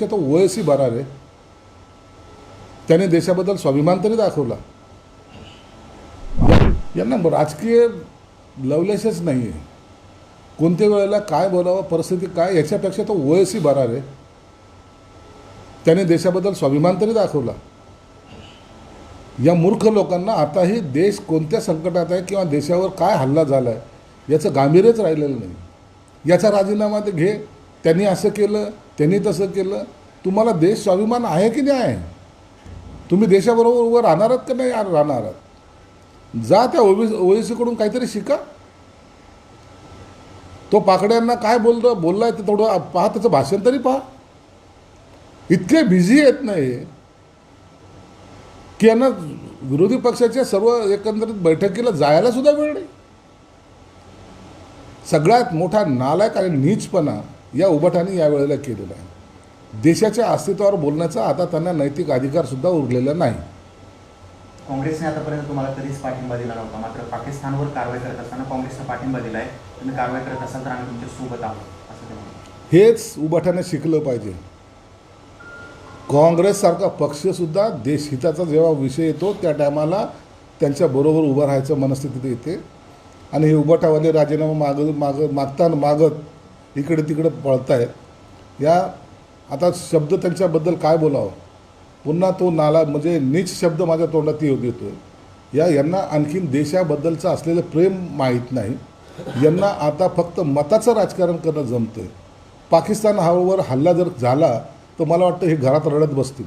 तो ओएसी बरा त्याने देशाबद्दल स्वाभिमान तरी दाखवला. यांना राजकीय लवलेसच नाही आहे कोणत्या वेळेला काय बोलावं परिस्थिती काय याच्यापेक्षा तो ओएसी बरा रे त्याने देशाबद्दल स्वाभिमान तरी दाखवला. या मूर्ख लोकांना आताही देश कोणत्या संकटात आहे किंवा देशावर काय हल्ला झाला आहे याचं गांभीर्यच राहिलेलं नाही. याचा राजीनामा ते घे त्यांनी असं केलं त्यांनी तसं केलं. तुम्हाला देश स्वाभिमान आहे की नाही आहे? तुम्ही देशाबरोबर उभं राहणार आहात का नाही यार राहणार आहात. जा त्या ओबीस ओएसीकडून काहीतरी शिका. तो पाकड्यांना काय बोलतो बोललाय ते थोडं पहा त्याचं भाषण तरी पहा. इतके बिझी येत नाही की यांना विरोधी पक्षाच्या सर्व एकंदरीत बैठकीला जायला सुद्धा वेळ नाही. सगळ्यात मोठा नालायक आणि नीचपणा या उभटाने यावेळेला केलेला आहे. देशाच्या अस्तित्वावर बोलण्याचा आता त्यांना नैतिक अधिकार सुद्धा उरलेला नाही. काँग्रेसने आतापर्यंत तुम्हाला कधीच पाठिंबा दिला नव्हता. मात्र पाकिस्तानवर कारवाई करत असताना काँग्रेसचा पाठिंबा दिलाय. तुम्ही कारवाई करत असाल तर आम्ही तुमच्यासोबत आहोत असं ते म्हणाले हेच उभाटाने शिकलं पाहिजे. काँग्रेससारखा पक्षसुद्धा देशहिताचा जेव्हा विषय येतो त्या टायमाला त्यांच्याबरोबर उभं राहायचं मनस्थितीत येते. आणि हे उभाटावाले राजीनामा माग माग मागताना मागत इकडे तिकडे पळतायत. या आता शब्द त्यांच्याबद्दल काय बोलावं? पुन्हा तो नाला म्हणजे नीच शब्द माझ्या तोंडात येऊ देतो या यांना आणखीन देशाबद्दलचं असलेलं प्रेम माहीत नाही. यांना आता फक्त मताचं राजकारण करणं जमतं आहे पाकिस्तान हावर हल्ला जर झाला तर मला वाटतं हे घरात रडत बसतील.